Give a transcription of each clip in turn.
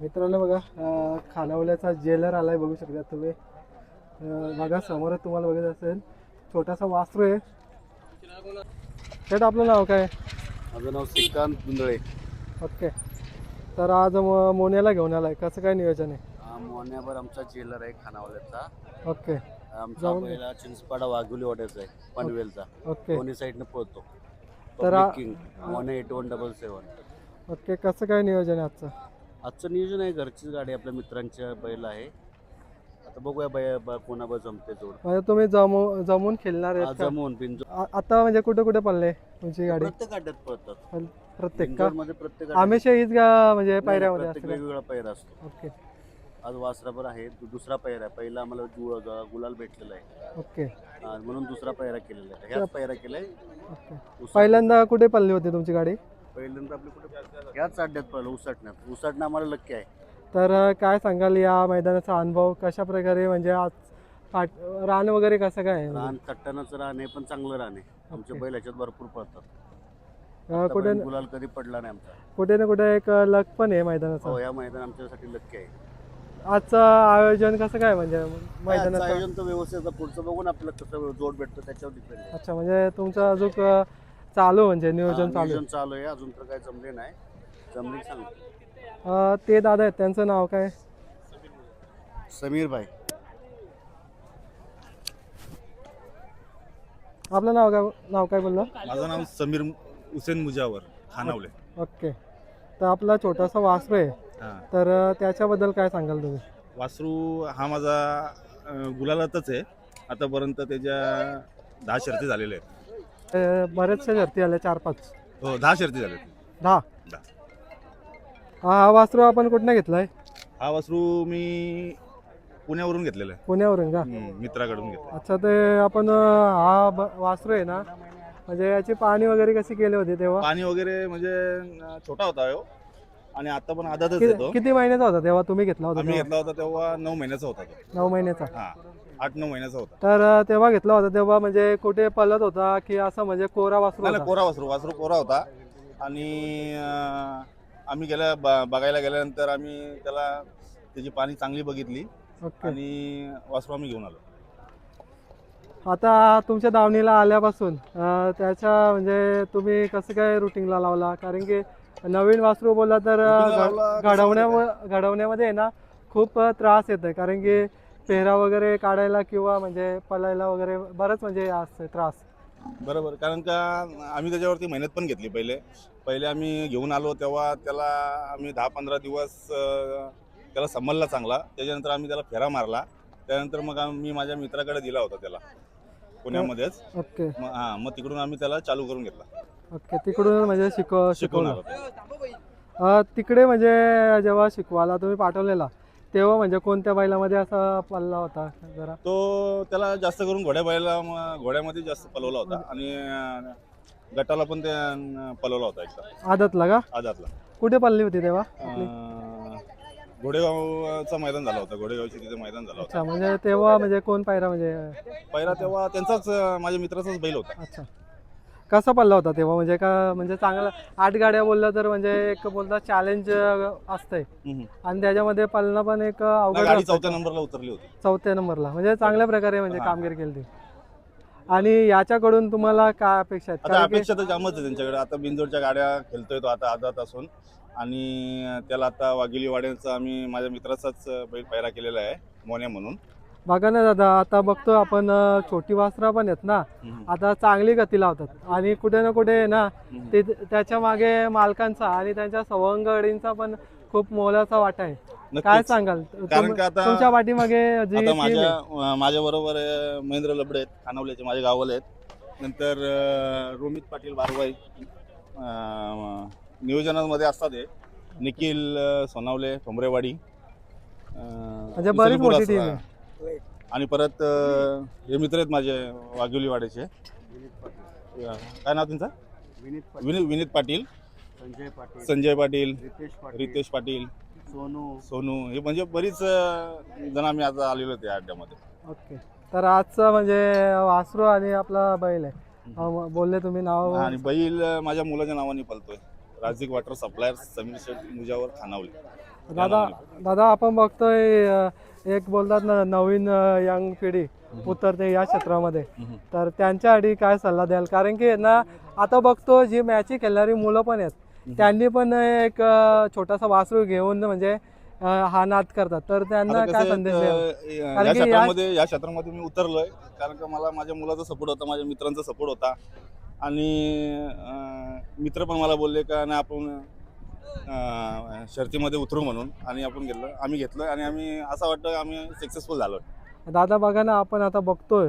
मित्रांनो बघा खानावल्याचा जेलर आलाय बघू शकता तुम्ही. बघा समोरच तुम्हाला बघत असेल छोटासा वासरू आहे. शेट आपलं नाव काय? माझं नाव श्रीकांत गुंदळे. ओके. तर आज म- मोन्याला घेऊन आलाय. कसं काय नियोजन आहे? मोन्यावर आमचा जेलर आहे खानावल्याचा. ओके. आमचा पहिला चिंचपाडा वाघुली वाड्याचा आहे पनवेलचा. ओके. दोन्ही साईडनं पळतो. तर आ- किंग मोने eight one double seven okay कसं काय नियोजन आहे आजचं? आजचं नियोजन आहे घरचीच गाडी आपल्या मित्रांच्या बैल आहे. आता बघूया बाय ब- कोणाबर जमते जोड. म्हणजे तुम्ही जमू जमून खेळणार आहेत का? जमून आ- आता म्हणजे कुठे कुठे पडले तुमची गाडी? प्रत्येक गाड्यात पळतात. पल- प्रत्येक का? मध्ये प्रत्येक हमेशा हीच गा म्हणजे पायऱ्यामध्ये प्रत्येक असते. वेगवेगळा पैर असतो. ओके. आज वासराबर आहे दु- दुसरा पैर आहे. पहिला आम्हाला जु- ग- गुलाल भेटलेला आहे. ओके. म्हणून दुसरा पैरा केलेला आहे. ह्याच पैरा केलाय. ओके. पहिल्यांदा कुठे पडली होती तुमची गाडी? पहिल्यांदा आपले कुठे याच अड्ड्यात उसाटण्यात. उसाटणं आम्हाला लक्की आहे. तर अ, काय सांगाल या मैदानाचा अनुभव? कशा प्रकारे म्हणजे आज पाट रान वगैरे कसं काय? आहे? रान तट्टानाचं रान आहे पण चांगलं रान आहे. आमचे ओके. बैल ह्याच्यात भरपूर पळतात. अ, कुठे आतापर्यंत गुलाल कधी पडला नाही आमचा. कुठे ना कुठे एक लक पण आहे मैदानाचा. हो या मैदान आमच्यासाठी लक्की आहे. आजचं आयोजन कसं काय म्हणजे मैदानाचं? आयोजन तर व्यवस्थित. पुढचं बघून आपल्याला कसं जोड भेटतो त्याच्यावर डिपेंड आहे. अच्छा म्हणजे तुमचं अजून अ, चालू म्हणजे नियोजन चालू नियोजन चालू आहे. अजून तर काही जमले नाही. जमले सांग. अ, ते दादा आहेत. त्यांचं नाव काय? समीर भाई आपलं नाव काय? नाव काय बोललं? माझं नाव समीर हुसेन मुजावर खानावले. ओके. तर आपला छोटासा वासरू आहे. हां. तर अ, त्याच्याबद्दल काय सांगाल तुम्ही? वासरू हा माझा अं, गुलालातच आहे. आतापर्यंत त्याच्या दहा शर्ती झालेल्या आहेत. बऱ्याचशा शर्ती आल्या चार पाच. हो दहा शर्ती झाल्या. दहा? दहा. हा वासरू आपण कुठनं घेतलाय? हा वासरू मी पुण्यावरून घेतलेला आहे. पुण्यावरून का? हम्म, मित्राकडून घेतला अच्छा ते आपण अं, हा ब- वासरू आहे ना म्हणजे याची पाणी वगैरे कशी केली होती तेव्हा? पाणी वगैरे म्हणजे अं, छोटा होता हो. आणि आता पण आदातच येतो. किती महिन्याचा होता तेव्हा तुम्ही घेतला होता आम्ही तेव्हा? घेतला होता तेव्हा नऊ महिन्याचा होता तो. नऊ महिन्याचा. हा. आठ नऊ महिन्याचा होता. तर तेव्हा घेतला होता. तेव्हा म्हणजे कुठे पलत होता की असं म्हणजे कोरा वासरू नाही नाही, होता? कोरा वासरू. वासरू कोरा होता. आणि अं, आम्ही गेल्या ब- बघायला गेल्यानंतर आम्ही त्याला त्याची पाणी चांगली बघितली. ओके. आणि वासरू आम्ही घेऊन आलो. आता तुमच्या दावणीला आल्यापासून अं, त्याच्या म्हणजे तुम्ही कसं काय रुटीनला लावला? कारण की नवीन वासरू बोलला तर ला लावला कसं घडवण्या घडवण्यामध्ये आहे ना खूप त्रास येतोय. कारण की पेहरा वगैरे काढायला किंवा म्हणजे पलायला वगैरे बरंच म्हणजे असतं त्रास. बरोबर कारण का आम्ही त्याच्यावरती मेहनत पण घेतली पहिले. पहिले आम्ही घेऊन आलो तेव्हा त्याला आम्ही दहा पंधरा दिवस अं, त्याला समजला चांगला. त्याच्यानंतर आम्ही त्याला फेरा मारला. त्यानंतर मग आम्ही माझ्या मित्राकडे दिला होता त्याला पुण्यामध्येच. ओके. मग हां मग तिकडून आम्ही त्याला चालू करून घेतला. ओके तिकडून म्हणजे शिकव शिकवून शिकवलं अं, तिकडे म्हणजे जेव्हा शिकवायला तुम्ही पाठवलेला तेव्हा म्हणजे कोणत्या बैलामध्ये असा पल्ला होता जरा? तो त्याला जास्त करून घोड्या बैला घोड्यामध्ये जास्त पलवला होता. आणि अं, गटाला पण ते पलवला होता एकदा. आदतला का? आदातला. कुठे पल्ली होती तेव्हा? आपली? अं, घोडेगावचं मैदान झालं होतं. घोडेगावची तिथे मैदान झालं होतं. अच्छा म्हणजे तेव्हा म्हणजे कोण पायरा म्हणजे पहिला तेव्हा त्यांचाच अं, माझ्या मित्राचाच बैल होता. अच्छा. कसा पल्ला होता तेव्हा? म्हणजे का म्हणजे चांगला आठ गाड्या बोललं तर म्हणजे एक बोलता चॅलेंज असतंय. आणि त्याच्यामध्ये पलणं पण एक अवघड. चौथ्या नंबरला उतरली होती. चौथ्या नंबरला. म्हणजे चांगल्या प्रकारे म्हणजे. कामगिरी केली ती. आणि याच्याकडून तुम्हाला काय अपेक्षा आहेत? आता अपेक्षा तर जामच आहे त्यांच्याकडे. आता बिंजोडच्या गाड्या खेळतोय तो आता आदात असून. आणि त्याला आता वाघिली वाड्याचा आम्ही माझ्या मित्राचाच बैल केलेला आहे मोन्या म्हणून. बघा ना दादा आता बघतो आपण छोटी वासरा पण आहेत ना आता चांगली गती लावतात. आणि कुठे ना कुठे ना ते त्याच्यामागे मालकांचा आणि त्यांच्या सवंगडींचा पण खूप मोलाचा वाटा आहे. काय. सांगाल? कारण का आता तुमच्या पाठीमागे जी माझ्या माझ्या बरोबर महेंद्र लबडे आहेत खानावल्याचे माझे गावाले आहेत. नंतर रोमित पाटील बारवाई नियोजनामध्ये असतात हे. निखिल सोनावले ठोंबरेवाडी म्हणजे बरीच मोठी team आहे. आणि परत अं, हे मित्र आहेत माझे वाघिवलीवाड्याचे काय नाव त्यांचं विनीत पाटील. विनीत विनीत पाटील. संजय पाटील. संजय पाटील. रितेश पाटील. रितेश पाटील. सोनू. सोनू. हे म्हणजे बरीच अं, जण आम्ही आता आलेलो त्या अड्ड्यामध्ये. ओके. तर आजचं म्हणजे वासरू आणि आपला बैल आहे. अं, बोलले तुम्ही नाव. आणि बैल अं, माझ्या मुलाच्या नावाने पलतोय राजिक वॉटर सप्लायर समीर शेठ मुजावर खानावले. दादा दादा आपण बघतोय अ, एक बोलतात ना नवीन यंग पिढी उतरते या क्षेत्रामध्ये. तर त्यांच्यासाठी काय सल्ला द्याल? कारण की ना आता बघतो जी मॅची खेळणारी मुलं पण आहेत त्यांनी पण एक छोटासा वासरू घेऊन म्हणजे हा नाद करतात. तर त्यांना काय संदेश कारण या की क्षेत्रामध्ये या क्षेत्रामध्ये मी उतरलोय. कारण का मला माझ्या मुलाचा सपोर्ट होता माझ्या मित्रांचा सपोर्ट होता. आणि मित्र पण मला बोलले का आपण शर्तीमध्ये उतरू म्हणून आणि आपण घेतलं आम्ही घेतलं आणि आम्ही असं वाटतं आम्ही सक्सेसफुल झालो. दादा बघा ना आपण आता बघतोय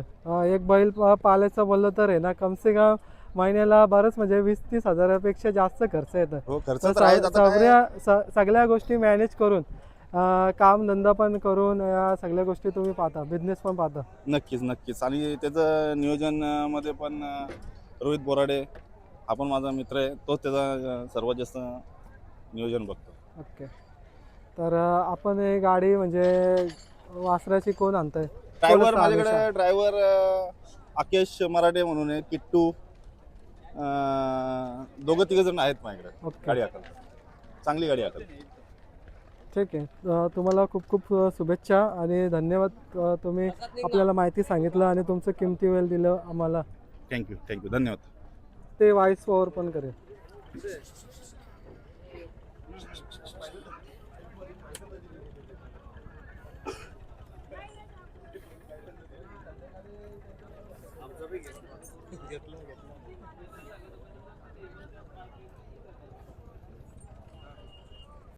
एक बैल पालायचं बोललं तर आहे ना कम से कम महिन्याला बरंच म्हणजे वीस तीस हजारापेक्षा जास्त खर्च येतं. हो सगळ्या सगळ्या गोष्टी मॅनेज करून काम धंदा पण करून या सगळ्या गोष्टी तुम्ही पाहता बिझनेस पण पाहता. नक्कीच नक्कीच. आणि त्याचं नियोजनमध्ये पण रोहित बोराडे आपण माझा मित्र आहे तोच त्याचा सर्वात जास्त नियोजन बघतो. ओके. तर अं, आपण ही गाडी म्हणजे वासराची कोण आणताय? ड्रायव्हर थोडंसं माझ्याकडे. ड्रायव्हर अकेश मराठे म्हणून आहे किट्टू अं, दोघं तिघ जण आहेत माझ्याकडे. ओके. गाडी हाकल चांगली गाडी हाकल ठीक आहे. अं, तुम्हाला खूप खूप अं, शुभेच्छा आणि धन्यवाद. अं, तुम्ही आपल्याला माहिती सांगितलं आणि तुमचं किमती वेळ दिलं आम्हाला. थँक्यू थँक्यू धन्यवाद. ते व्हॉइस ओव्हर पण करेल. Jesus.